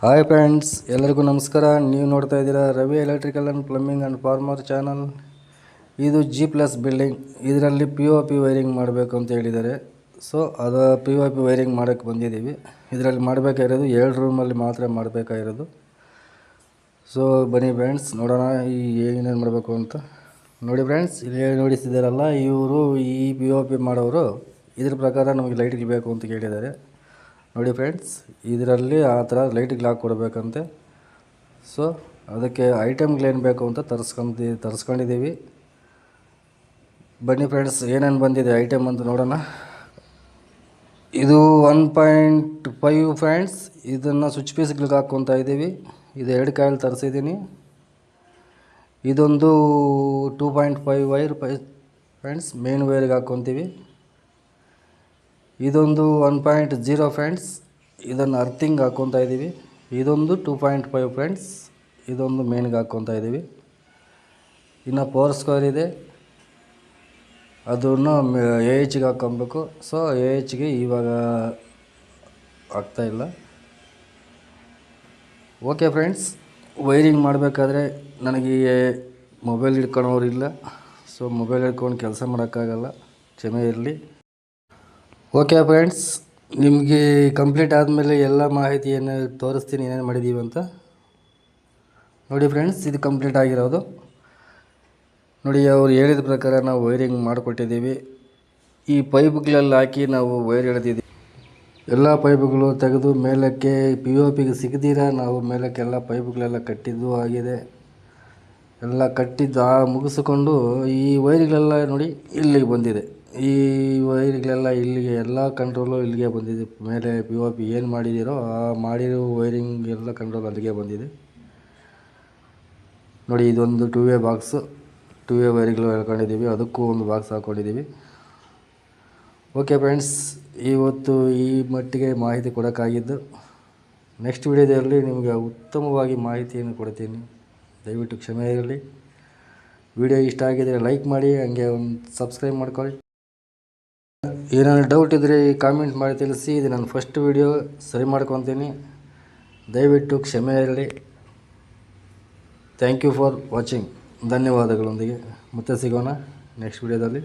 Hi friends ಎಲ್ಲರಿಗೂ ನಮಸ್ಕಾರ. ನೀವು ನೋಡ್ತಾ ಇದ್ದೀರಾ Ravi electrical and plumbing and farmer channel ಇದು ಜಿ ಪ್ಲಸ್ ಬಿಲ್ಡಿಂಗ್ ಇದರಲ್ಲಿ ಪಿ ಒ ಪಿ ವೈರಿಂಗ್ ಮಾಡಬೇಕು ಅಂತ ಹೇಳಿದ್ದಾರೆ. ಸೊ ಅದು ಪಿ ಒ ಪಿ ವೈರಿಂಗ್ ಮಾಡೋಕ್ಕೆ ಬಂದಿದ್ದೀವಿ. ಇದರಲ್ಲಿ ಮಾಡಬೇಕಾಗಿರೋದು ಎರಡು ರೂಮಲ್ಲಿ ಮಾತ್ರ ಮಾಡಬೇಕಾಗಿರೋದು. ಸೊ ಬನ್ನಿ ಫ್ರೆಂಡ್ಸ್ ನೋಡೋಣ ಈ ಏನೇನು ಮಾಡಬೇಕು ಅಂತ. ನೋಡಿ ಫ್ರೆಂಡ್ಸ್ ಇಲ್ಲಿ ನೋಡಿಸಿದಾರಲ್ಲ ಇವರು ಈ ಪಿ ಒ ಪಿ ಮಾಡೋರು. ಇದ್ರ ಪ್ರಕಾರ ನಮಗೆ ಲೈಟ್ಗಳು ಬೇಕು ಅಂತ ಕೇಳಿದ್ದಾರೆ. ನೋಡಿ ಫ್ರೆಂಡ್ಸ್ ಇದರಲ್ಲಿ ಆ ಥರ ಲೈಟಿಗೆ ಲಾಕ್ ಕೊಡಬೇಕಂತೆ. ಸೊ ಅದಕ್ಕೆ ಐಟಮ್ಗಳೇನು ಬೇಕು ಅಂತ ತರಿಸ್ಕೊಂಡಿ, ತರಿಸ್ಕೊಂಡಿದ್ದೀವಿ. ಬನ್ನಿ ಫ್ರೆಂಡ್ಸ್ ಏನೇನು ಬಂದಿದೆ ಐಟಮ್ ಅಂತ ನೋಡೋಣ. ಇದು ಒನ್ ಪಾಯಿಂಟ್ ಫೈವ್ ಫ್ರೆಂಡ್ಸ್ ಇದನ್ನು ಸ್ವಿಚ್ ಪೀಸ್ಗಳಿಗೆ ಹಾಕ್ಕೊತಾ ಇದ್ದೀವಿ. ಇದು ಎರಡು ಕಾಯಲ್ಲಿ ತರಿಸಿದ್ದೀನಿ. ಇದೊಂದು ಟೂ ಪಾಯಿಂಟ್ ಫೈವ್ ವೈರ್ ಪೈ ಫ್ರೆಂಡ್ಸ್ ಮೇನ್ ವೈರ್ಗೆ ಹಾಕ್ಕೊತೀವಿ. ಇದೊಂದು ಒನ್ ಪಾಯಿಂಟ್ ಜೀರೋ ಫ್ರೆಂಡ್ಸ್ ಇದನ್ನು ಅರ್ಥಿಂಗ್ ಹಾಕ್ಕೊತಾ ಇದ್ದೀವಿ ಇದೊಂದು ಟೂ ಪಾಯಿಂಟ್ ಫೈವ್ ಫ್ರೆಂಡ್ಸ್ ಇದೊಂದು ಮೇನ್ಗೆ ಹಾಕ್ಕೊತಾ ಇದ್ದೀವಿ ಇನ್ನು ಪವರ್ ಸ್ಕ್ವೇರ್ ಇದೆ. ಅದನ್ನು ಎ ಎಚ್ಗೆ ಹಾಕ್ಕೊಬೇಕು. ಸೊ ಎ ಎಚ್ಗೆ ಇವಾಗ ಆಗ್ತಾಯಿಲ್ಲ ಓಕೆ ಫ್ರೆಂಡ್ಸ್ ವೈರಿಂಗ್ ಮಾಡಬೇಕಾದ್ರೆ ನನಗೆ ಮೊಬೈಲ್ ಹಿಡ್ಕೊಳೋರಿಲ್ಲ ಸೊ ಮೊಬೈಲ್ ಹಿಡ್ಕೊಂಡು ಕೆಲಸ ಮಾಡೋಕ್ಕಾಗಲ್ಲ. ಕ್ಷಮೆ ಇರಲಿ. ಓಕೆ ಫ್ರೆಂಡ್ಸ್ ನಿಮಗೆ ಕಂಪ್ಲೀಟ್ ಆದಮೇಲೆ ಎಲ್ಲ ಮಾಹಿತಿಯನ್ನು ತೋರಿಸ್ತೀನಿ, ಏನೇನು ಮಾಡಿದ್ದೀವಿ ಅಂತ. ನೋಡಿ ಫ್ರೆಂಡ್ಸ್ ಇದು ಕಂಪ್ಲೀಟ್ ಆಗಿರೋದು. ನೋಡಿ, ಅವ್ರು ಹೇಳಿದ ಪ್ರಕಾರ ನಾವು ವೈರಿಂಗ್ ಮಾಡಿಕೊಟ್ಟಿದ್ದೀವಿ. ಈ ಪೈಪ್ಗಳಲ್ಲಿ ಹಾಕಿ ನಾವು ವೈರ್ ಎಳೆದಿದ್ದೀವಿ. ಎಲ್ಲ ಪೈಪ್ಗಳು ತೆಗೆದು ಮೇಲಕ್ಕೆ ಪಿ ಒ ಪಿಗೆ ಸಿಗದಿರ, ನಾವು ಮೇಲಕ್ಕೆಲ್ಲ ಪೈಪ್ಗಳೆಲ್ಲ ಪೈಪುಗಳೆಲ್ಲ ಕಟ್ಟಿದ್ದು ಆಗಿದೆ. ಎಲ್ಲ ಕಟ್ಟಿದ್ದು ಆ ಮುಗಿಸಿಕೊಂಡು ಈ ವೈರ್ಗಳೆಲ್ಲ ನೋಡಿ ಇಲ್ಲಿಗೆ ಬಂದಿದೆ. ಈ ವೈರ್ಗಳೆಲ್ಲ ಇಲ್ಲಿಗೆ ಎಲ್ಲ ಕಂಟ್ರೋಲು ಇಲ್ಲಿಗೆ ಬಂದಿದೆ. ಮೇಲೆ ಪಿ ಒ ಪಿ ಏನು ಮಾಡಿದ್ದೀರೋ ಆ ಮಾಡಿರೋ ವೈರಿಂಗ್ ಎಲ್ಲ ಕಂಟ್ರೋಲ್ ಅಲ್ಲಿಗೆ ಬಂದಿದೆ. ನೋಡಿ, ಇದೊಂದು two way box two way ವೈರ್ಗಳು ಹೇಳ್ಕೊಂಡಿದ್ದೀವಿ ಅದಕ್ಕೂ ಒಂದು ಬಾಕ್ಸ್ ಹಾಕ್ಕೊಂಡಿದ್ದೀವಿ ಓಕೆ ಫ್ರೆಂಡ್ಸ್ ಇವತ್ತು ಈ ಮಟ್ಟಿಗೆ ಮಾಹಿತಿ ಕೊಡೋಕ್ಕಾಗಿದ್ದು ನೆಕ್ಸ್ಟ್ ವಿಡಿಯೋದಲ್ಲಿ ನಿಮಗೆ ಉತ್ತಮವಾಗಿ ಮಾಹಿತಿಯನ್ನು ಕೊಡ್ತೀನಿ. ದಯವಿಟ್ಟು ಕ್ಷಮೆ ಇರಲಿ. ವಿಡಿಯೋ ಇಷ್ಟ ಆಗಿದರೆ ಲೈಕ್ ಮಾಡಿ, ಹಂಗೆ ಒಂದು ಸಬ್ಸ್ಕ್ರೈಬ್ ಮಾಡ್ಕೊಳ್ಳಿ. ಏನಾದ್ರು ಡೌಟ್ ಇದ್ದರೆ ಕಾಮೆಂಟ್ ಮಾಡಿ ತಿಳಿಸಿ, ಇದು ನನ್ನ ಫಸ್ಟ್ ವಿಡಿಯೋ ಸರಿ ಮಾಡ್ಕೊತೀನಿ. ದಯವಿಟ್ಟು ಕ್ಷಮೆ ಇರಲಿ. ಥ್ಯಾಂಕ್ ಯು ಫಾರ್ ವಾಚಿಂಗ್ ಧನ್ಯವಾದಗಳೊಂದಿಗೆ. ಮತ್ತೆ ಸಿಗೋಣ ನೆಕ್ಸ್ಟ್ ವಿಡಿಯೋದಲ್ಲಿ